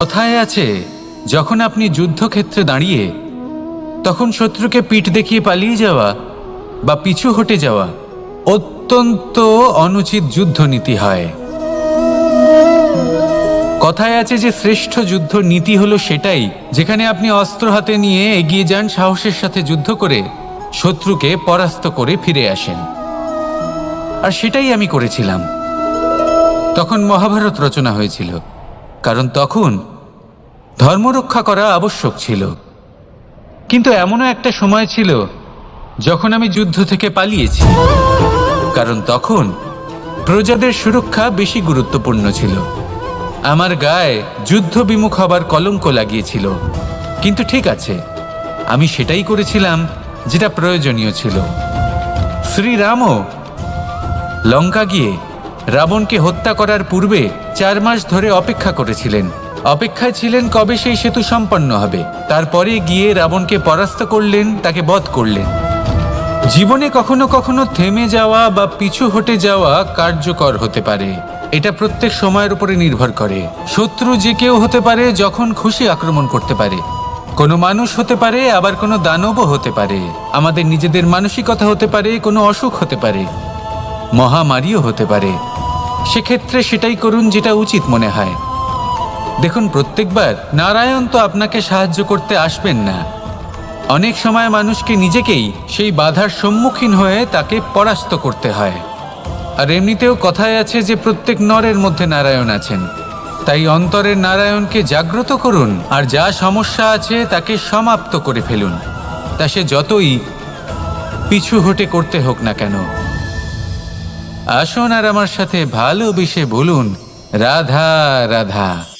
কথায় আছে, যখন আপনি যুদ্ধক্ষেত্রে দাঁড়িয়ে, তখন শত্রুকে পিঠ দেখিয়ে পালিয়ে যাওয়া বা পিছু হটে যাওয়া অত্যন্ত অনুচিত যুদ্ধনীতি হয়। কথায় আছে যে শ্রেষ্ঠ যুদ্ধ নীতি হলো সেটাই, যেখানে আপনি অস্ত্র হাতে নিয়ে এগিয়ে যান সাহসের সাথে যুদ্ধ করে শত্রুকে পরাস্ত করে ফিরে আসেন। আর সেটাই আমি করেছিলাম। তখন মহাভারত রচনা হয়েছিল, কারণ তখন ধর্মরক্ষা করা আবশ্যক ছিল। কিন্তু এমনও একটা সময় ছিল যখন আমি যুদ্ধ থেকে পালিয়েছি। কারণ তখন প্রজাদের সুরক্ষা বেশি গুরুত্বপূর্ণ ছিল। আমার গায়ে যুদ্ধ বিমুখ হবার কলঙ্ক লাগিয়েছিল। কিন্তু ঠিক আছে, আমি সেটাই করেছিলাম যেটা প্রয়োজনীয় ছিল। শ্রীরামও লঙ্কা গিয়ে রাবণকে হত্যা করার পূর্বে চার মাস ধরে অপেক্ষা করেছিলেন। অপেক্ষায় ছিলেন কবে সেই সেতু সম্পন্ন হবে। তারপরে গিয়ে রাবণকে পরাস্ত করলেন, তাকে বধ করলেন। জীবনে কখনো কখনো থেমে যাওয়া বা পিছু হটে যাওয়া কার্যকর হতে পারে। এটা প্রত্যেক সময়ের উপরে নির্ভর করে। শত্রু যে কেউ হতে পারে যখন খুশি আক্রমণ করতে পারে। কোনো মানুষ হতে পারে, আবার কোনো দানবও হতে পারে। আমাদের নিজেদের মানসিকতা হতে পারে, কোনো অসুখ হতে পারে। মহামারীও হতে পারে। সেক্ষেত্রে সেটাই করুন যেটা উচিত মনে হয়। দেখুন, প্রত্যেকবার নারায়ণ তো আপনাকে সাহায্য করতে আসবেন না। অনেক সময় মানুষকে নিজেকেই সেই বাধার সম্মুখীন হয়ে তাকে পরাস্ত করতে হয়। আর এমনিতেও কথায় আছে যে, প্রত্যেক নরের মধ্যে নারায়ণ আছেন। তাই অন্তরের নারায়ণকে জাগ্রত করুন, আর যা সমস্যা আছে তাকে সমাপ্ত করে ফেলুন। তা সে যতই পিছু হটে করতে হোক না কেন। আসুন আর আমার সাথে ভালোবেসে বলুন, রাধা রাধা।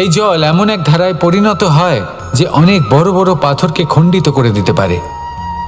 এই জল এমন এক ধারায় পরিণত হয় যে অনেক বড় বড় পাথরকে খণ্ডিত করে দিতে পারে।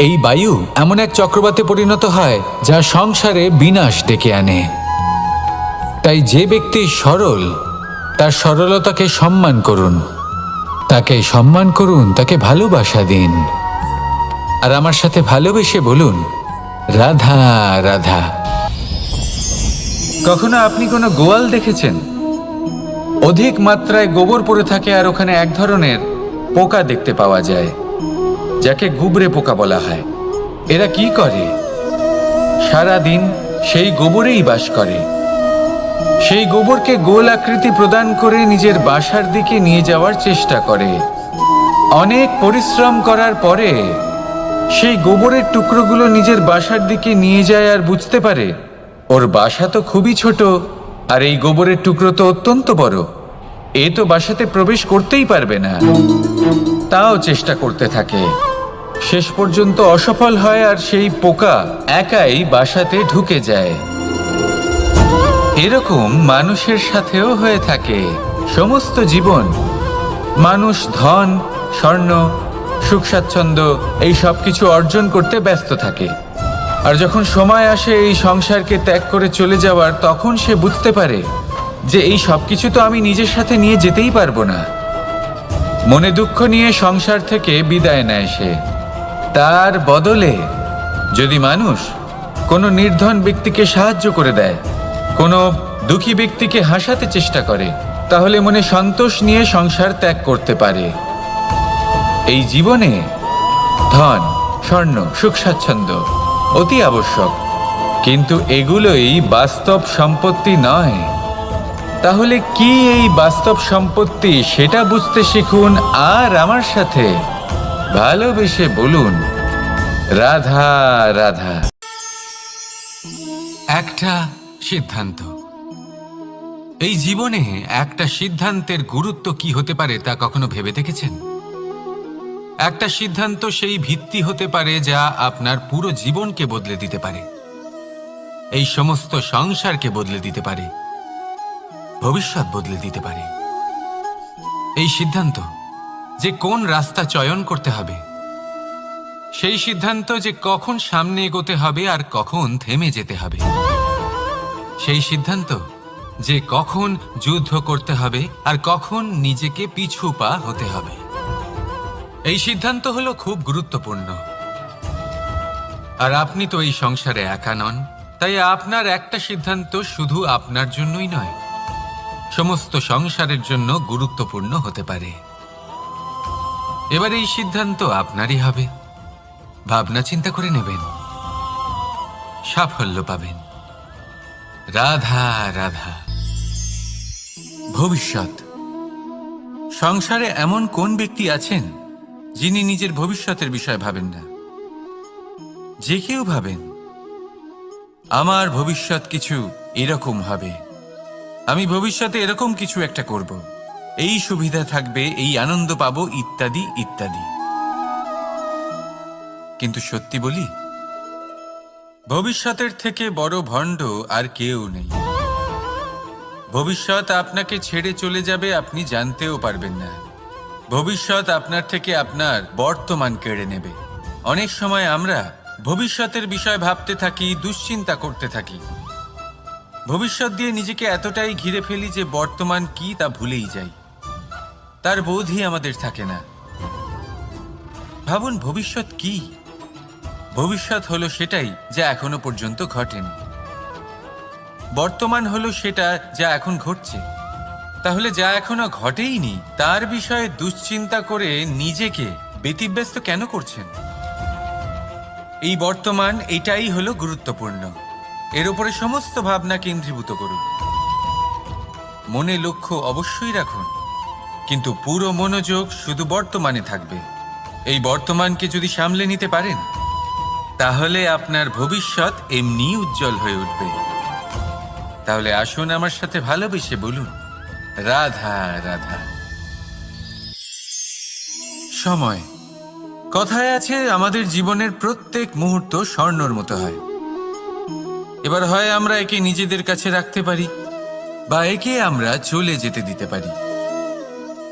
এই বায়ু এমন এক চক্রবাতে পরিণত হয় যা সংসারে বিনাশ ডেকে আনে। তাই যে ব্যক্তি সরল, তার সরলতাকে সম্মান করুন। তাকে সম্মান করুন, তাকে ভালোবাসা দিন। আর আমার সাথে ভালোবেসে বলুন, রাধা রাধা। কখনো আপনি কোনো গোয়াল দেখেছেন? অধিক মাত্রায় গোবর পড়ে থাকে আর ওখানে এক ধরনের পোকা দেখতে পাওয়া যায়, যাকে গুবরে পোকা বলা হয়। এরা কি করে? সারা দিন সেই গোবরেই বাস করে। সেই গোবরকে গোল আকৃতি প্রদান করে নিজের বাসার দিকে নিয়ে যাওয়ার চেষ্টা করে। অনেক পরিশ্রম করার পরে সেই গোবরের টুকরোগুলো নিজের বাসার দিকে নিয়ে যায় আর বুঝতে পারে, ওর বাসা তো খুবই ছোট। আর এই গোবরের টুকরো তো অত্যন্ত বড়। এ তো বাসাতে প্রবেশ করতেই পারবে না। তাও চেষ্টা করতে থাকে। শেষ পর্যন্ত অসফল হয় আর সেই পোকা একাই বাসাতে ঢুকে যায়। এরকম মানুষের সাথেও হয়ে থাকে সমস্ত জীবন। মানুষ, ধন, স্বর্ণ সুখ স্বাচ্ছন্দ্য এই সব কিছু অর্জন করতে ব্যস্ত থাকে। আর যখন সময় আসে এই সংসারকে ত্যাগ করে চলে যাওয়ার, তখন সে বুঝতে পারে যে এই সব কিছু তো আমি নিজের সাথে নিয়ে যেতেই পারব না। মনে দুঃখ নিয়ে সংসার থেকে বিদায় নেয় সে। তার বদলে যদি মানুষ কোনো নির্ধন ব্যক্তিকে সাহায্য করে দেয়, কোনো দুঃখী ব্যক্তিকে হাসাতে চেষ্টা করে, তাহলে মনে সন্তোষ নিয়ে সংসার ত্যাগ করতে পারে। এই জীবনে ধন, স্বর্ণ, সুখ, স্বাচ্ছন্দ্য অতি আবশ্যক। কিন্তু এগুলোই বাস্তব সম্পত্তি নয়। তাহলে কি এই বাস্তব সম্পত্তি সেটা বুঝতে শিখুন আর আমার সাথে? ভালোবেসে বলুন, রাধা রাধা। একটা সিদ্ধান্ত। এই জীবনে একটা সিদ্ধান্তের গুরুত্ব কি হতে পারে তা কখনো ভেবে দেখেছেন? একটা সিদ্ধান্ত সেই ভিত্তি হতে পারে যা আপনার পুরো জীবনকে বদলে দিতে পারে। এই সমস্ত সংসারকে বদলে দিতে পারে। ভবিষ্যৎ বদলে দিতে পারে। এই সিদ্ধান্ত যে কোন রাস্তা চয়ন করতে হবে, সেই সিদ্ধান্ত যে কখন সামনে এগোতে হবে আর কখন থেমে যেতে হবে, সেই সিদ্ধান্ত যে কখন যুদ্ধ করতে হবে আর কখন নিজেকে পিছু পা হতে হবে। এই সিদ্ধান্ত হলো খুব গুরুত্বপূর্ণ। আর আপনি তো এই সংসারে একা নন, তাই আপনার একটা সিদ্ধান্ত শুধু আপনার জন্যই নয়, সমস্ত সংসারের জন্য গুরুত্বপূর্ণ হতে পারে। এবার এই সিদ্ধান্ত আপনারই হবে। ভাবনা চিন্তা করে নেবেন। সাফল্য পাবেন। রাধা রাধা। ভবিষ্যৎ। সংসারে এমন কোন ব্যক্তি আছেন যিনি নিজের ভবিষ্যতের বিষয় ভাবেন না। যে কেউ ভাবেন, আমার ভবিষ্যৎ কিছু এরকম হবে। আমি ভবিষ্যতে এরকম কিছু একটা করব। এই সুবিধা থাকবে, এই আনন্দ পাব, ইত্যাদি ইত্যাদি। কিন্তু সত্যি বলি, ভবিষ্যতের থেকে বড় ভণ্ড আর কেউ নেই। ভবিষ্যৎ আপনাকে ছেড়ে চলে যাবে, আপনি জানতেও পারবেন না। ভবিষ্যৎ আপনার থেকে আপনার বর্তমান কেড়ে নেবে। অনেক সময় আমরা ভবিষ্যতের বিষয় ভাবতে থাকি, দুশ্চিন্তা করতে থাকি। ভবিষ্যৎ দিয়ে নিজেকে এতটাই ঘিরে ফেলি যে বর্তমান কি তা ভুলেই যাই। তার বোধই আমাদের থাকে না। ভাবুন ভবিষ্যৎ কি? ভবিষ্যৎ হলো সেটাই যা এখনও পর্যন্ত ঘটেনি। বর্তমান হলো সেটা যা এখন ঘটছে। তাহলে যা এখনও ঘটেইনি, তার বিষয়ে দুশ্চিন্তা করে নিজেকে ব্যতিব্যস্ত কেন করছেন? এই বর্তমান, এটাই হলো গুরুত্বপূর্ণ। এর উপরে সমস্ত ভাবনা কেন্দ্রীভূত করুন। মনে লক্ষ্য অবশ্যই রাখুন। কিন্তু পুরো মনোযোগ শুধু বর্তমানে থাকবে। এই বর্তমানকে যদি সামলে নিতে পারেন, তাহলে আপনার ভবিষ্যৎ এমনি উজ্জ্বল হয়ে উঠবে। তাহলে আসুন আমার সাথে ভালোবেসে বলুন। রাধা রাধা। সময়। কথায় আছে, আমাদের জীবনের প্রত্যেক মুহূর্ত স্বর্ণর মতো হয়। এবার হয় আমরা একে নিজেদের কাছে রাখতে পারি, বা একে আমরা চলে যেতে দিতে পারি।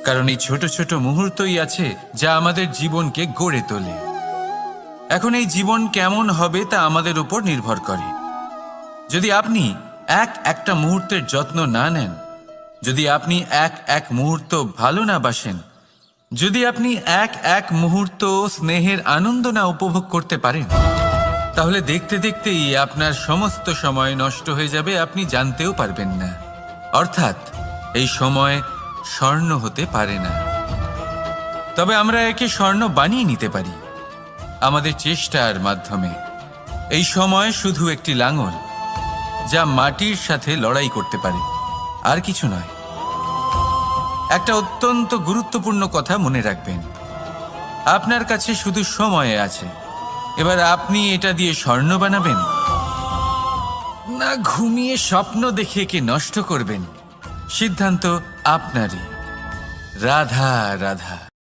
কারণ এই ছোট ছোট মুহূর্তই আছে যা আমাদের জীবনকে গড়ে তোলে। এখন এই জীবন কেমন হবে তা আমাদের উপর নির্ভর করে। যদি আপনি এক একটা মুহূর্তের যত্ন না নেন যদি আপনি এক এক মুহূর্ত ভালো না বাসেন, যদি আপনি এক এক মুহূর্ত স্নেহের আনন্দ না উপভোগ করতে পারেন, তাহলে দেখতে দেখতেই আপনার সমস্ত সময় নষ্ট হয়ে যাবে, আপনি জানতেও পারবেন না। অর্থাৎ, এই সময় স্বর্ণ হতে পারে না। তবে আমরা একে স্বর্ণ বানিয়ে নিতে পারি, আমাদের চেষ্টার মাধ্যমে। এই সময় শুধু একটি লাঙল, যা মাটির সাথে লড়াই করতে পারে। আর কিছু নয়। একটা অত্যন্ত গুরুত্বপূর্ণ কথা মনে রাখবেন। আপনার কাছে শুধু সময় আছে। এবার আপনি এটা দিয়ে স্বর্ণ বানাবেন? না, ঘুমিয়ে স্বপ্ন দেখে কে নষ্ট করবেন। সিদ্ধান্ত আপনারই। রাধা রাধা।